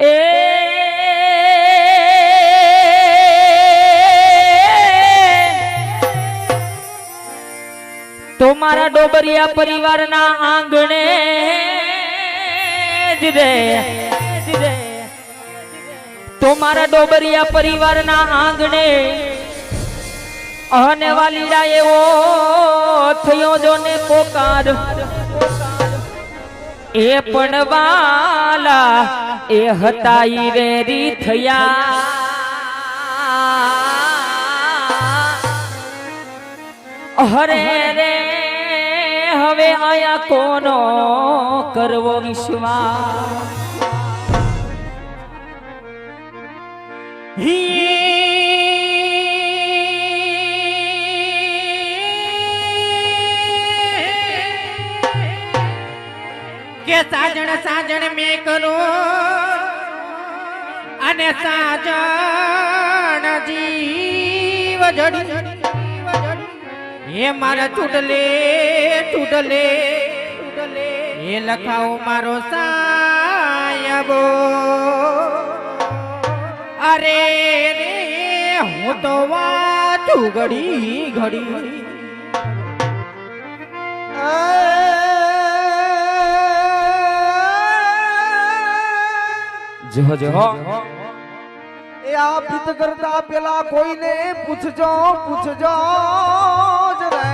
એ તો મારા ડોબરિયા પરિવારના આંગણે જ રે. તો મારા ડોબરિયા પરિવારના આંગણે અને વાલીડા એવો થયો જો ને પોકાર. એ પણ વાલા એ હતા ઈરેરી થયા. હરે રે હવે આયા કોનો કરવો વિશ્વાસ? કે સાજણ સાજણ મેં કરું અને સાજણ જીવ જડી. હે મારા ચૂડલે ચૂડલે એ લખાવો મારો સાયબો. અરે રે, હું તો વાંચું ઘડી ઘડી. જો જહો. એ આ પિત કરતા પેલા કોઈને પૂછજો પૂછજો જ રે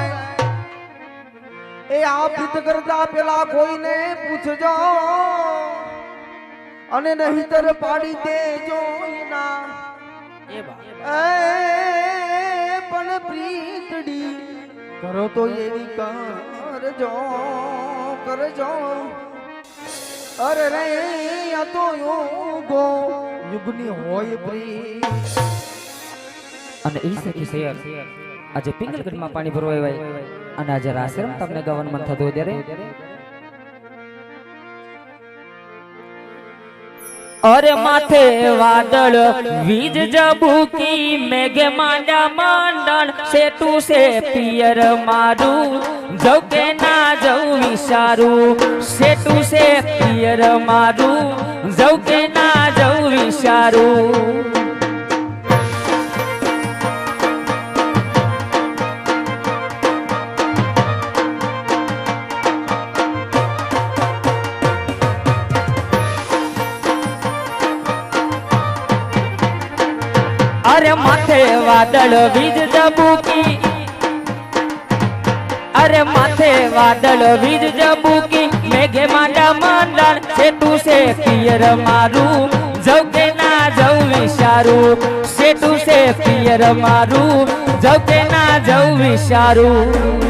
એ આ પિત કરતા પેલા કોઈને પૂછજો. અને નહીતર પાડી દેજો એના. એ પણ પ્રીતડી. કરો તો એવી કરજો કરજો. અરે રે તો યુગો, યુગની હોય પ્રી અને એ સખી શેર. આજે પિંગલગઢમાં પાણી ભરવા આવ્યા અને આજે રાસરમ તમને ગવન મન થતું ત્યારે. અરે માથે વાદળ, વીજ જબુકી, મેઘે માંડા માંડણ, સેતુ સે પિયર મારું. જવ કે ના જવું વિચારું, સેતુ સે પિયર મારું. જવ કે ના જવ વિચારું. અરે માથે વાદળ વીજ જબુકી અરે માથે વાદળ વીજ જબુકી મેઘે માંડા માંડણ સેતુ છે પિયર મારું. જવ કે ના જવ વિચારું સેતુ છે પિયર મારું. જવ કે ના જવ વિચારું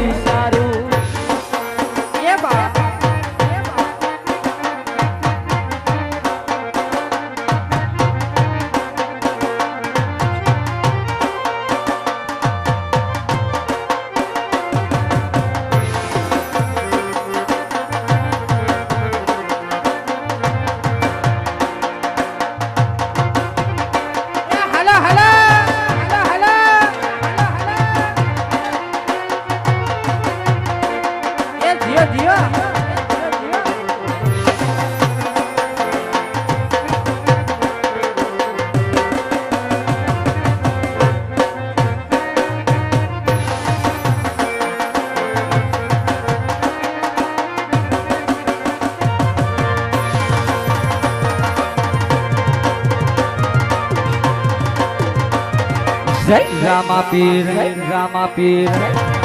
જય રામા પીર રામા પીર